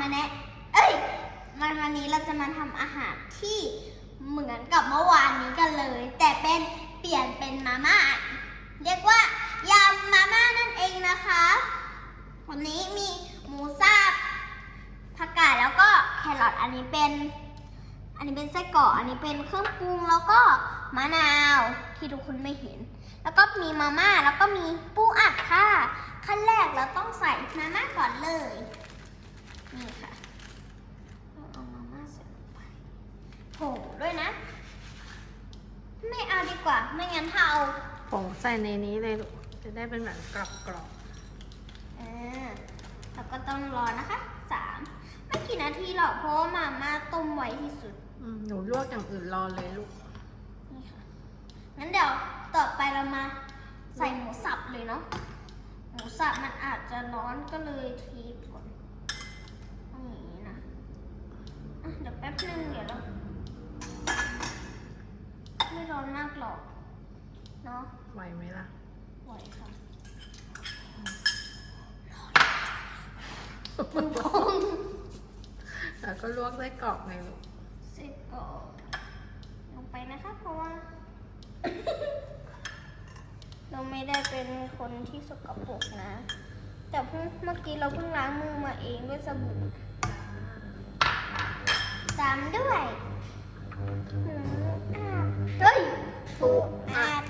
มาแนะ เอ้ยมันวันนี้เราจะมาทำอาหารที่เหมือนกับเมื่อวานนี้กันเลย แต่เป็นเปลี่ยนเป็นมาม่า เรียกว่ายำมาม่านั่นเองนะคะ วันนี้มีหมูสับผักกาดแล้วก็แครอทอันนี้เป็น อันนี้เป็นไส้กรอกอันนี้เป็นเครื่องปรุงแล้วก็มะนาวที่ทุกคนไม่เห็น แล้วก็มีมาม่าแล้วก็มีปูอัดค่ะ ขั้นแรกเราต้องใส่มาม่าก่อนเลย นี่ค่ะเอามาม่าใส่ลงไปผงด้วยนะ ไม่เอาดีกว่า ไม่งั้นถ้าเอาผงใส่ในนี้เลยลูกจะได้เป็นแบบกรอบกรอบเออแล้วก็ต้องรอนะคะสามไม่กี่นาทีหรอกเพราะว่ามาม่าต้มไวที่สุด ๆอืมหนูลวกอย่างอื่นรอเลยลูก นี่ค่ะ งั้นเดี๋ยวต่อไปเรามาใส่หมูสับเลยเนาะ หมูสับมันอาจจะร้อนก็เลยทีก่อนเอาอย่างนี้นะอะ เดี๋ยวแป๊บนึงเดี๋ยวเราไม่ร้อนมากหรอก เนาะไหวไหมล่ะ ไหวค่ะมันพองแล้วก็ลวกไส้กรอกไงลูกเสร็จก็ลงไปนะคะ เพราะว่า เราไม่ได้เป็นคนที่สกปรกนะ แต่เพิ่งเมื่อกี้เราเพิ่งล้างมือมาเองด้วยสบู่ ตามด้วยหมูอาดเฮ้ยปูอาด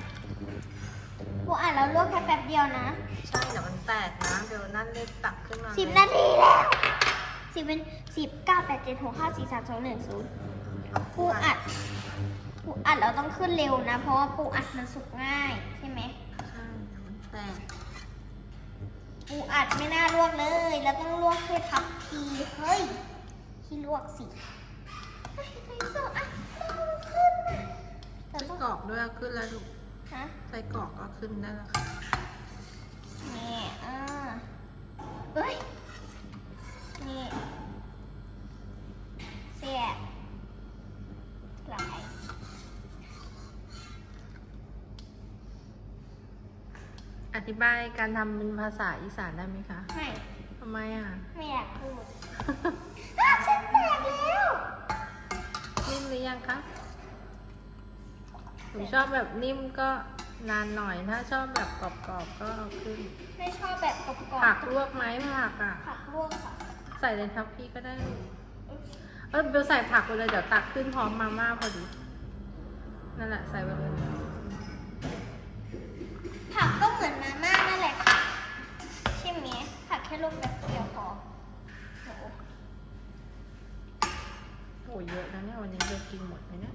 ปูอาดเราลวกแค่แป๊บเดียวนะ ใช่เดี๋ยวมันแตกนะ เดี๋ยวนั่นเลยตักขึ้นมาสิบนาทีแล้วสิบเป็นสิบเก้าแปดเจ็ดหกห้าสี่สามสองหนึ่งศูนย์ปูอัดปูอัดเราต้องขึ้นเร็วนะ เพราะว่าปูอัดมันสุกง่ายใช่ไหมใช่เดี๋ยวมันแตกปูอัดไม่น่าลวกเลยเราต้องลวกแค่ทับที เฮ้ยที่ลวกสิเฮ้ย ไส้กรอกอะมันขึ้นอะเราไส้ต้องกรอกด้วยเอาขึ้นแล้วลูกฮะไส้กรอกก็ขึ้นได้แล้วค่ะนี่อ่าเฮ้ยนี่เสียบหลายอธิบายการทำเป็นภาษาอีสานได้ไหมคะ ไม่ ทำไมอะ ไม่อยากพูด อ้าวฉันแตกแล้ว นิ่มหรือยังคะหนูชอบแบบนิ่มก็นานหน่อยถ้าชอบแบบกรอบๆก็เอาขึ้น ไม่ชอบแบบกรอบๆผักลวกไหมผักอะ ผักลวกค่ะ ใส่ในทัพพี่ก็ได้ลูกเออเบลใส่ผักไปเลยเดี๋ยวตักขึ้นพร้อมมาม่าพอดี นั่นแหละใส่ อ้ยเยอะนะเนี่ยวันนี้เบลกินหมดไหมเนี่ย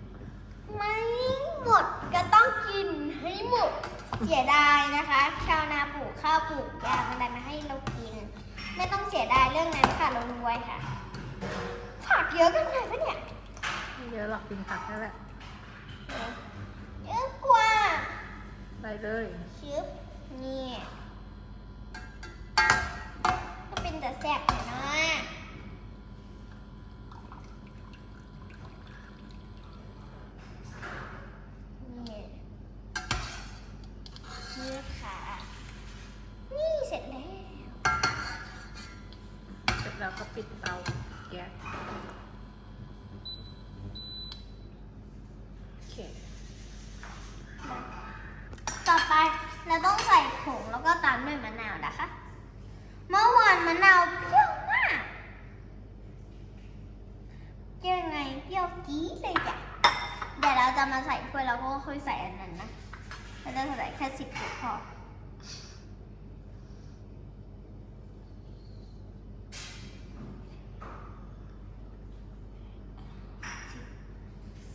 ไม่หมดก็ต้องกินให้หมด เสียดายนะคะ ชาวนาปลูกข้าวปลูกยางอะไรมาให้เรากิน ไม่ต้องเสียดายเรื่องนั้นค่ะเรารวยค่ะผักเยอะกันไหนปะเนี่ยไม่เยอะหรอกกินผักนั่นแหละเยอะกว่าใส่เลยชึบ โอเคต่อไปเราต้องใส่ผงแล้วก็ตามด้วยมะนาวนะคะ เมื่อวานมะนาวเปรี้ยวมากเปรี้ยวยังไงเปรี้ยวจี๊ดเลยจ้ะเดี๋ยวเราจะมาใส่ถ้วยแล้วก็ค่อยใส่อันนั้นนะเราจะใส่แค่สิบถุงพอ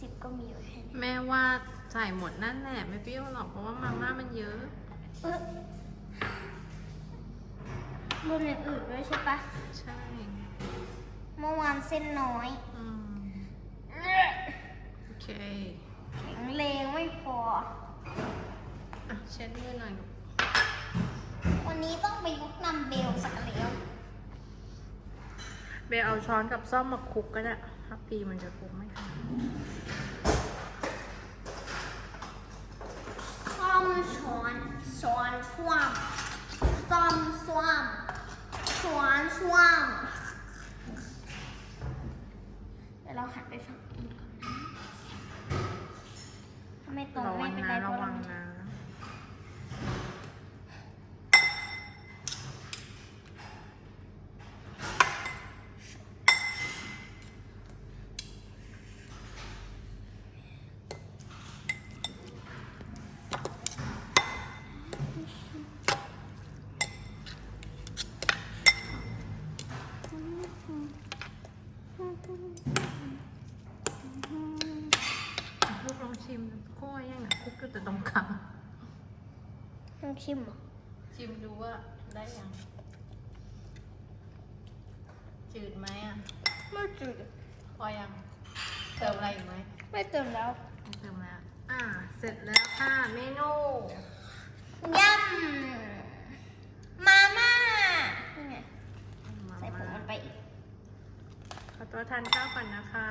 สิบก็มีอยู่แค่นี้ แม่ ว่าใส่หมดนั่นแหละไม่เปรี้ยวหรอกเพราะว่ามาม่ามันเยอะเออรวมอย่างอื่นด้วยใช่ปะใช่เมื่อวานเส้นน้อยอืมโอเคแข็งแรงไม่พออะเช็ดมือหน่อยลูกวันนี้ต้องไปยุกนำเบลสักแล้วเบลเอาช้อนกับซ่อมมาคลุกก็ได้ทัพพีมันจะคลุกไม่ทัน ช้อนช่วมซ้อมซ้วมช้อนช่วม คุกอยู่แต่ตรงกลางต้องชิมเหรอชิมดูว่าได้ยัง จืดไหมอะ ไม่จืดพอยัง เติมอะไรอีกไหมไม่เติมแล้วไม่เติมแล้ว อ่า เสร็จแล้วค่ะ เมนูยำมาม่าใส่ผงมันไปอีก ขอตัวทานข้าวก่อนนะคะ